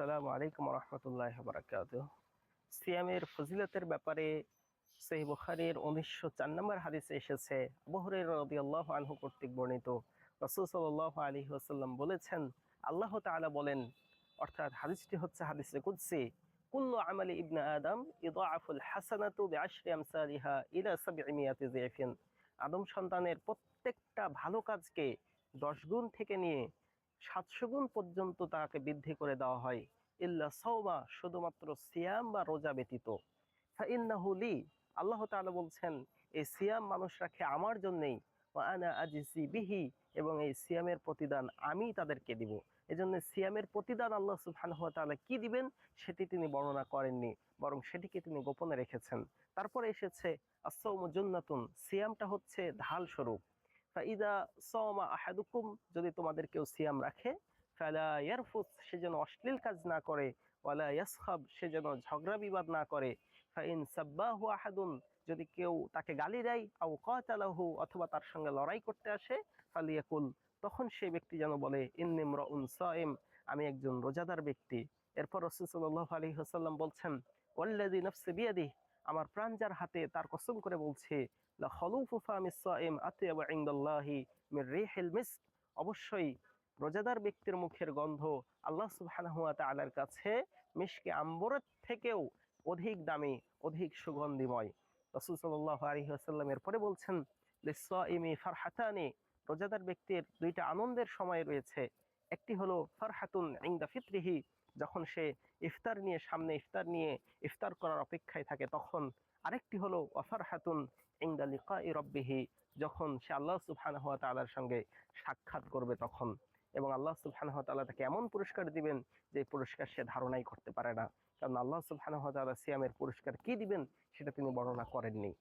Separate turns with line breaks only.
আসসালামু আলাইকুম রহমতুল্লাহ বারাকাত সিয়ামের ফজিলতের ব্যাপারে সেই বুখারির উনিশশো চার নম্বর হাদিসে এসেছে বহরের রদি আল্লাহ আনহু কর্তৃক বর্ণিত। রসুল সাল্লাহ আলী আসাল্লাম বলেছেন, আল্লাহ তাআলা বলেন, অর্থাৎ হাদিসটি হচ্ছে হাদিসে কুদ্সি, কুল্লু আমালি ইবনা আদম ইলা সাবঈমিয়াতি যায়ফিন আদম সন্তানের প্রত্যেকটা ভালো কাজকে দশ গুণ থেকে নিয়ে সাতশো গুণ পর্যন্ত তাকে বৃদ্ধি করে দেওয়া হয়। ইল্লা সৌমা শুধুমাত্র সিয়াম বা রোজা ব্যতীত। লি, আল্লাহ তাআলা বলছেন, এই সিয়াম মানুষ রাখে আমার জন্যেই আনা আজিজি বিহি, এবং এই সিয়ামের প্রতিদান আমি তাদেরকে দিব। এজন্য সিয়ামের প্রতিদান আল্লাহ সুবহানাহু ওয়া তাআলা কি দিবেন, সেটি তিনি বর্ণনা করেননি, বরং সেটিকে তিনি গোপনে রেখেছেন। তারপরে এসেছে জুন্নাতুন সিয়ামটা হচ্ছে ঢাল স্বরূপ। ফাইদা সওমা আহাদুকুম যদি তোমাদের কেউ সিয়াম রাখে, ফালা ইয়ারফুস, সে যেন অশ্লীল কাজ না করে, ওয়ালা ইয়াসখাব, সে যেন ঝগড়া বিবাদ না করে, ফাইন সাব্বাহু আহাদুন, যদি কেউ তাকে গালি দেয়, আও কাতালাহু, অথবা তার সঙ্গে লড়াই করতে আসে, ফালিয়াকুল, তখন সেই ব্যক্তি যেন বলে ইন্নিমরাউন সাইম, আমি একজন রোজাদার ব্যক্তি। এরপর রসুল সাল্লাল্লাহু আলাইহি ওয়াসাল্লাম বলছেন, ওয়াল্লাযী নাফসি বিয়াদিহি। আমার প্রাণ যার হাতে তার কসম করে বলছে অবশ্যই রোজাদার ব্যক্তির মুখের গন্ধ আল্লাহ ওয়া কাছে মিশকে আম্বরের থেকেও অধিক দামি, অধিক সুগন্ধিময়। রাসূল ওয়াসাল্লাম এরপরে বলছেন লিসাইমি ফারহাতানি। রোজাদার ব্যক্তির দুইটা আনন্দের সময় রয়েছে। একটি হলো ফারহাতুন ইনদা ফিতরিহি, যখন সে ইফতার নিয়ে, সামনে ইফতার নিয়ে ইফতার করার অপেক্ষায় থাকে, তখন আরেকটি হলো ওয়াফার হাতুন ইংদা লিকা রব্বিহি, যখন সে আল্লাহ সুবহানাহু ওয়া তাআলার সঙ্গে সাক্ষাৎ করবে তখন। এবং আল্লাহ সুবহানাহু ওয়া তাআলা তাকে এমন পুরস্কার দিবেন যে পুরস্কার সে ধারণাই করতে পারে না। কারণ আল্লাহ সুবহানাহু ওয়া সিয়ামের পুরস্কার কি দিবেন, সেটা তিনি বর্ণনা করেননি।